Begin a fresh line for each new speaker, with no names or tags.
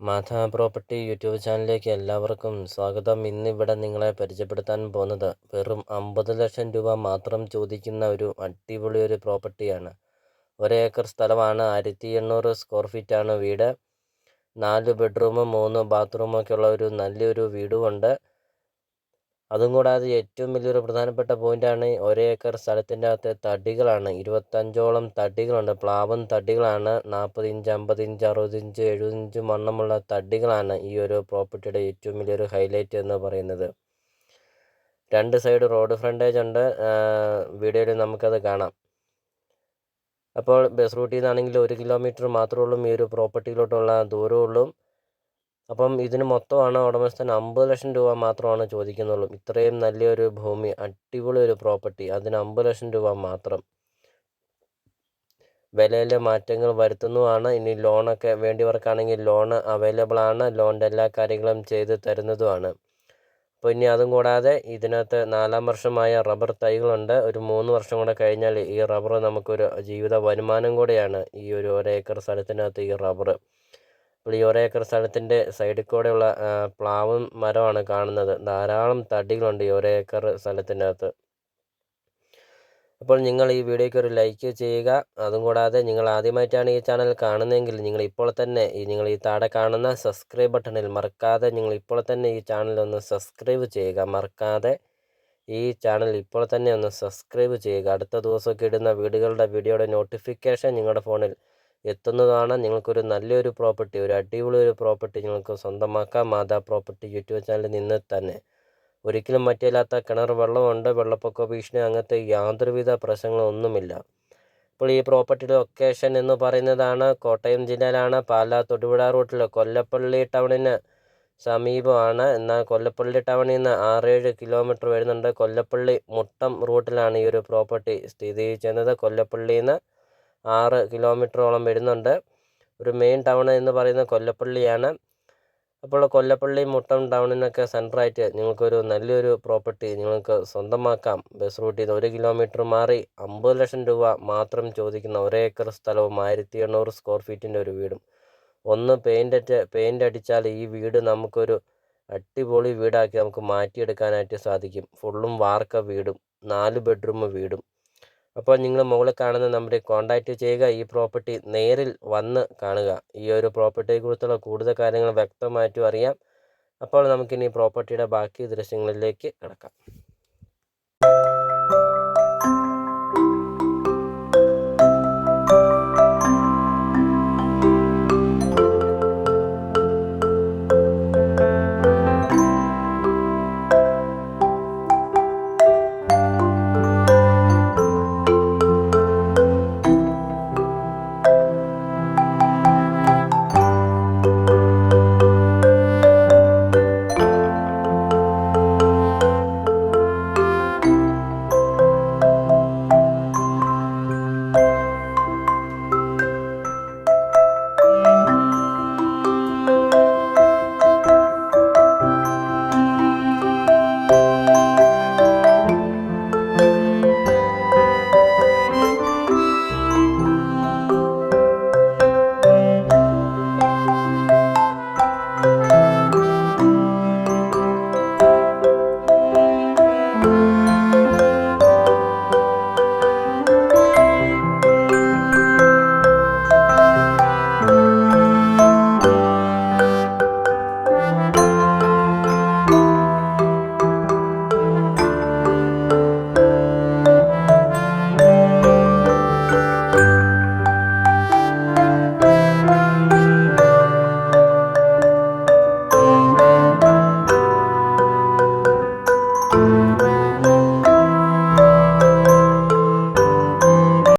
Madha property YouTube ചാനലിലേക്ക് എല്ലാവർക്കും സ്വാഗതം. ഇന്നിവിടെ നിങ്ങളെ പരിചയപ്പെടുത്താൻ പോകുന്നത് വെറും അമ്പത് ലക്ഷം രൂപ മാത്രം ചോദിക്കുന്ന ഒരു അടിപൊളി ഒരു പ്രോപ്പർട്ടിയാണ്. ഒരേക്കർ സ്ഥലമാണ് ആയിരത്തി എണ്ണൂറ് സ്ക്വയർ ഫീറ്റാണ് വീട്. നാല് ബെഡ്റൂമും മൂന്ന് ബാത്റൂമൊക്കെ ഉള്ള ഒരു നല്ലൊരു വീടുമുണ്ട് അതും കൂടാതെ ഏറ്റവും വലിയൊരു പ്രധാനപ്പെട്ട പോയിന്റാണ് ഒരേ ഏക്കർ സ്ഥലത്തിന്റെ അകത്തെ തടികളാണ്. ഇരുപത്തഞ്ചോളം തടികളുണ്ട്. പ്ലാവൻ തടികളാണ്. നാൽപ്പത് ഇഞ്ച് അമ്പത് ഇഞ്ച് അറുപത് ഇഞ്ച് എഴുപത് ഇഞ്ച് വണ്ണമുള്ള തടികളാണ് ഈ ഒരു പ്രോപ്പർട്ടിയുടെ ഏറ്റവും വലിയൊരു ഹൈലൈറ്റ് എന്ന് പറയുന്നത്. രണ്ട് സൈഡ് റോഡ് ഫ്രണ്ടേജ് ഉണ്ട്. വീഡിയോയിൽ നമുക്കത് കാണാം. അപ്പോൾ ബസ് റൂട്ടിൽ നിന്നാണെങ്കിൽ ഒരു കിലോമീറ്റർ മാത്രമേ ഉള്ളൂ ഈ ഒരു പ്രോപ്പർട്ടിയിലോട്ടുള്ള ദൂരമുള്ളൂ. അപ്പം ഇതിന് മൊത്തമാണ് ഉടമസ്ഥൻ അമ്പത് ലക്ഷം രൂപ മാത്രമാണ് ചോദിക്കുന്നുള്ളൂ. ഇത്രയും നല്ലൊരു ഭൂമി അടിപൊളി ഒരു പ്രോപ്പർട്ടി അതിന് അമ്പത് ലക്ഷം രൂപ മാത്രം. വിലയിലെ മാറ്റങ്ങൾ വരുത്തുന്നതുമാണ് ഇനി ലോണൊക്കെ വേണ്ടിയവർക്കാണെങ്കിൽ ലോൺ അവൈലബിൾ ആണ്. ലോണിന്റെ എല്ലാ കാര്യങ്ങളും ചെയ്ത് തരുന്നതുമാണ്. അപ്പോൾ ഇനി അതും കൂടാതെ ഇതിനകത്ത് നാലാം വർഷമായ റബ്ബർ തൈകളുണ്ട്. ഒരു മൂന്ന് വർഷം കൂടെ കഴിഞ്ഞാൽ ഈ റബ്ബർ നമുക്കൊരു ജീവിത വരുമാനം കൂടെയാണ് ഈ ഒരു ഒരേക്കർ സ്ഥലത്തിനകത്ത് ഈ റബ്ബർ ഒരേക്കർ സ്ഥലത്തിന്റെ സൈഡിൽ കൂടെയുള്ള പ്ലാവും മരമാണ് കാണുന്നത്. ധാരാളം തടികളുണ്ട് ഈ ഒരേക്കർ സ്ഥലത്തിന്റെ അകത്ത് അപ്പോൾ നിങ്ങൾ ഈ വീഡിയോയ്ക്ക് ഒരു ലൈക്ക് ചെയ്യുക. അതും കൂടാതെ നിങ്ങൾ ആദ്യമായിട്ടാണ് ഈ ചാനൽ കാണുന്നതെങ്കിൽ നിങ്ങൾ ഇപ്പോൾ തന്നെ ഈ നിങ്ങൾ ഈ താഴെ കാണുന്ന സബ്സ്ക്രൈബ് ബട്ടണിൽ മറക്കാതെ നിങ്ങൾ ഇപ്പോൾ തന്നെ ഈ ചാനൽ ഒന്ന് സബ്സ്ക്രൈബ് ചെയ്യുക. മറക്കാതെ ഈ ചാനൽ ഇപ്പോൾ തന്നെ ഒന്ന് സബ്സ്ക്രൈബ് ചെയ്യുക. അടുത്ത ദിവസമൊക്കെ ഇടുന്ന വീഡിയോകളുടെ വീഡിയോയുടെ നോട്ടിഫിക്കേഷൻ നിങ്ങളുടെ ഫോണിൽ എത്തുന്നതാണ് നിങ്ങൾക്കൊരു നല്ലൊരു പ്രോപ്പർട്ടി ഒരു അടിപൊളി ഒരു പ്രോപ്പർട്ടി നിങ്ങൾക്ക് സ്വന്തമാക്കാം. മാതാ പ്രോപ്പർട്ടി യൂട്യൂബ് ചാനൽ നിന്ന് തന്നെ. ഒരിക്കലും മറ്റില്ലാത്ത കിണർ വെള്ളമുണ്ട് വെള്ളപ്പൊക്ക ഭീഷണി അങ്ങനത്തെ യാതൊരുവിധ പ്രശ്നങ്ങളൊന്നുമില്ല ഇപ്പോൾ ഈ പ്രോപ്പർട്ടിയുടെ ലൊക്കേഷൻ എന്ന് പറയുന്നതാണ് കോട്ടയം ജില്ലയിലാണ്. പാലാ തൊടുപുഴ റൂട്ടിൽ കൊല്ലപ്പള്ളി ടൗണിന് സമീപമാണ്. എന്നാൽ കൊല്ലപ്പള്ളി ടൗണിൽ നിന്ന് ആറേഴ് കിലോമീറ്റർ വരുന്നുണ്ട്. കൊല്ലപ്പള്ളി മുട്ടം റൂട്ടിലാണ് ഈ ഒരു പ്രോപ്പർട്ടി സ്ഥിതി ചെയ്യുന്നത്. കൊല്ലപ്പള്ളിയിൽ നിന്ന് ആറ് കിലോമീറ്ററോളം വരുന്നുണ്ട്. ഒരു മെയിൻ ടൗൺ എന്ന് പറയുന്നത് കൊല്ലപ്പള്ളിയാണ്. അപ്പോൾ കൊല്ലപ്പള്ളി മുട്ടം ടൗണിനൊക്കെ സെന്ററായിട്ട് നിങ്ങൾക്കൊരു നല്ലൊരു പ്രോപ്പർട്ടി നിങ്ങൾക്ക് സ്വന്തമാക്കാം. ബസ് റൂട്ടിൽ നിന്ന് ഒരു കിലോമീറ്റർ മാറി അമ്പത് ലക്ഷം രൂപ മാത്രം ചോദിക്കുന്ന ഒരേ ഏക്കർ സ്ഥലവും ആയിരത്തി എണ്ണൂറ് സ്ക്വയർ ഫീറ്റിന്റെ ഒരു വീടും. ഒന്ന് പെയിന്റ് പെയിന്റ് അടിച്ചാൽ ഈ വീട് നമുക്കൊരു അടിപൊളി വീടാക്കി നമുക്ക് മാറ്റിയെടുക്കാനായിട്ട് സാധിക്കും. ഫുള്ളും വാർക്ക വീടും നാല് ബെഡ്റൂം വീടും. അപ്പോൾ നിങ്ങൾ മുകളിൽ കാണുന്ന നമ്പറിൽ കോൺടാക്റ്റ് ചെയ്യുക. ഈ പ്രോപ്പർട്ടി നേരിൽ വന്ന് കാണുക. ഈ ഒരു പ്രോപ്പർട്ടിയെക്കുറിച്ചുള്ള കൂടുതൽ കാര്യങ്ങൾ വ്യക്തമായിട്ടും അറിയാം. അപ്പോൾ നമുക്കിനി പ്രോപ്പർട്ടിയുടെ ബാക്കി ദൃശ്യങ്ങളിലേക്ക് കിടക്കാം.